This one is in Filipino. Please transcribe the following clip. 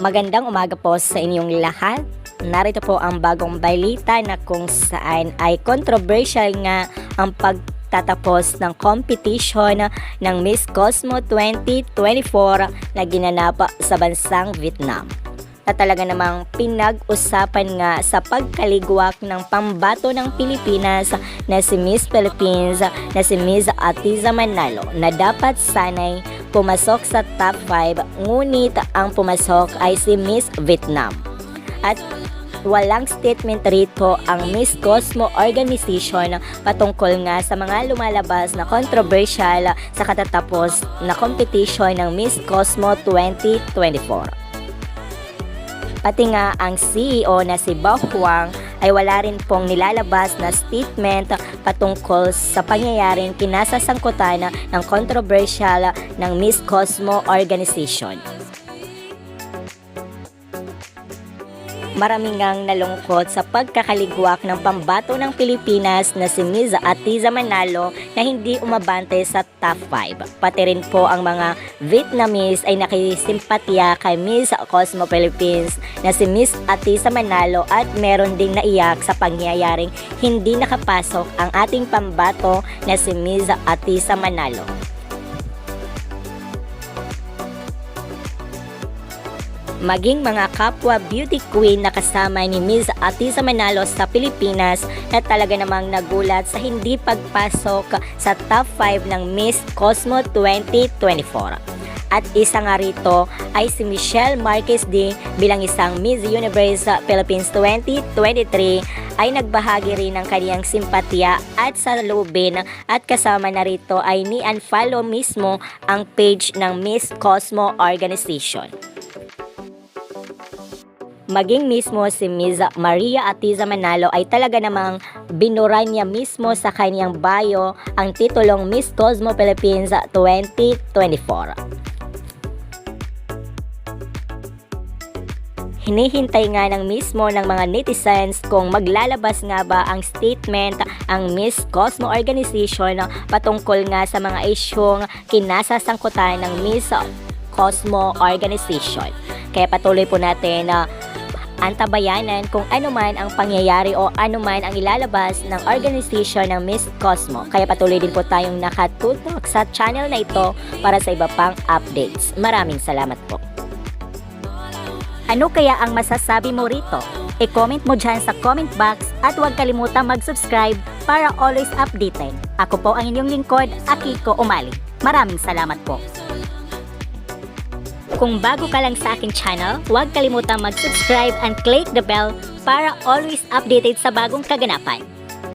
Magandang umaga po sa inyong lahat. Narito po ang bagong balita na kung saan ay controversial nga ang pagtatapos ng competition ng Miss Cosmo 2024 na ginanap sa bansang Vietnam na talaga namang pinag-usapan nga sa pagkaligwak ng pambato ng Pilipinas na si Miss Philippines na si Miss Atiza Manalo na dapat sanay pumasok sa top 5 ngunit ang pumasok ay si Miss Vietnam. At walang statement rito ang Miss Cosmo Organization patungkol nga sa mga lumalabas na controversial sa katatapos na competition ng Miss Cosmo 2024. Pati nga ang CEO na si Bao Huang ay wala rin pong nilalabas na statement patungkol sa pangyayaring kinasasangkutan ng controversial ng Miss Cosmo Organization. Maraming ngang nalungkot sa pagkakaligwak ng pambato ng Pilipinas na si Miss Atiza Manalo na hindi umabante sa top 5. Pati rin po ang mga Vietnamese ay nakisimpatya kay Miss Cosmo Philippines na si Miss Atiza Manalo at meron ding naiyak sa pangyayaring hindi nakapasok ang ating pambato na si Miss Atiza Manalo. Maging mga kapwa beauty queen na kasama ni Ms. Atiza Manalo sa Pilipinas na talaga namang nagulat sa hindi pagpasok sa top 5 ng Miss Cosmo 2024. At isa nga rito ay si Michelle Marquez D bilang isang Miss Universe Philippines 2023 ay nagbahagi rin ng kaniyang simpatya at salubin at kasama na rito ay ni unfollow mismo ang page ng Miss Cosmo Organization. Maging mismo si Ms. Maria Atiza Manalo ay talaga namang binura niya mismo sa kanyang bio ang titulong Miss Cosmo Philippines 2024. Hinihintay nga ng mismo ng mga netizens kung maglalabas nga ba ang statement ang Miss Cosmo Organization patungkol nga sa mga isyong kinasasangkutan ng Miss Cosmo Organization. Kaya patuloy po natin na antabayanan kung ano man ang pangyayari o ano man ang ilalabas ng organization ng Miss Cosmo. Kaya patuloy din po tayong nakatutok sa channel na ito para sa iba pang updates. Maraming salamat po. Ano kaya ang masasabi mo rito? E-comment mo dyan sa comment box at huwag kalimutang mag-subscribe para always updated. Ako po ang inyong lingkod, Akiko Umali. Maraming salamat po. Kung bago ka lang sa aking channel, huwag kalimutang mag-subscribe and click the bell para always updated sa bagong kaganapan.